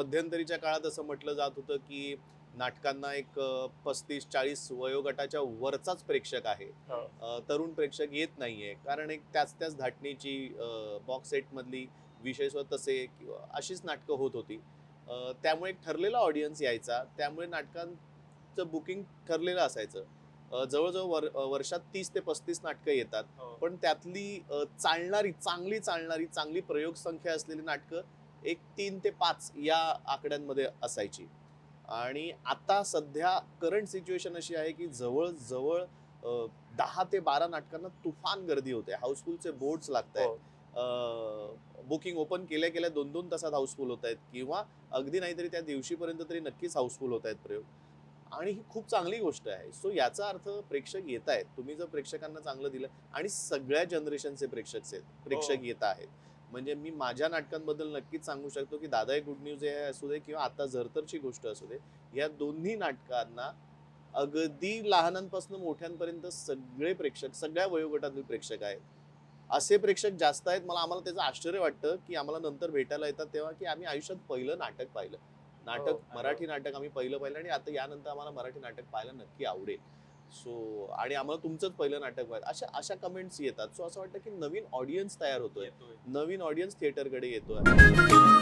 मध्यंतरीच्या काळात असं म्हटलं जात होतं की नाटकांना एक पस्तीस चाळीस वयोगटाच्या वरचाच प्रेक्षक आहे. हो. तरुण प्रेक्षक येत नाहीये. कारण एक त्याच त्याच धाटणीची बॉक्स सेट मधली विषय स्वतः तसे किंवा अशीच नाटकं होत होती. त्यामुळे एक ठरलेला ऑडियन्स यायचा. त्यामुळे नाटकांचं बुकिंग ठरलेलं असायचं. जवळजवळ वर वर्षात तीस ते पस्तीस नाटकं येतात. हो. पण त्यातली चालणारी चांगली चालणारी चांगली प्रयोग संख्या असलेली नाटकं एक तीन ते पाच या आकड्यांमध्ये असायची. आणि आता सध्या करंट सिच्युएशन अशी आहे की जवळ जवळ दहा ते बारा नाटकांना तुफान गर्दी होते. हाऊसफुलचे बोर्ड्स लागत हो. आहेत बुकिंग ओपन केल्या केल्या दोन दोन तासात हाऊसफुल होत आहेत किंवा अगदी नाहीतरी त्या दिवशीपर्यंत तरी नक्कीच हाऊसफुल होत आहेत प्रयोग. आणि ही खूप चांगली गोष्ट आहे. सो याचा अर्थ प्रेक्षक येत आहेत तुम्ही जर प्रेक्षकांना चांगलं दिलं आणि सगळ्या जनरेशनचे प्रेक्षक आहेत प्रेक्षक हो. येत आहेत. म्हणजे मी माझ्या नाटकांबद्दल नक्कीच सांगू शकतो की दादा एक गुड न्यूज हे असू दे किंवा आता झरतरची गोष्ट असू दे या दोन्ही नाटकांना अगदी लहानांपासून मोठ्यांपर्यंत सगळे प्रेक्षक सगळ्या वयोगटातील प्रेक्षक आहेत. असे प्रेक्षक जास्त आहेत मला आम्हाला त्याचं आश्चर्य वाटतं की आम्हाला नंतर भेटायला येतात तेव्हा की आम्ही आयुष्यात पहिलं नाटक पाहिलं. नाटक हो. मराठी नाटक आम्ही पहिलं पाहिलं आणि आता यानंतर आम्हाला मराठी नाटक पाहायला नक्की आवडेल. सो आणि आम्हाला तुमचंच पहिलं नाटक पाहिलं अशा अशा कमेंट्स येतात. सो असं वाटतं की नवीन ऑडियन्स तयार होतोय. नवीन ऑडियन्स थिएटरकडे येतोय.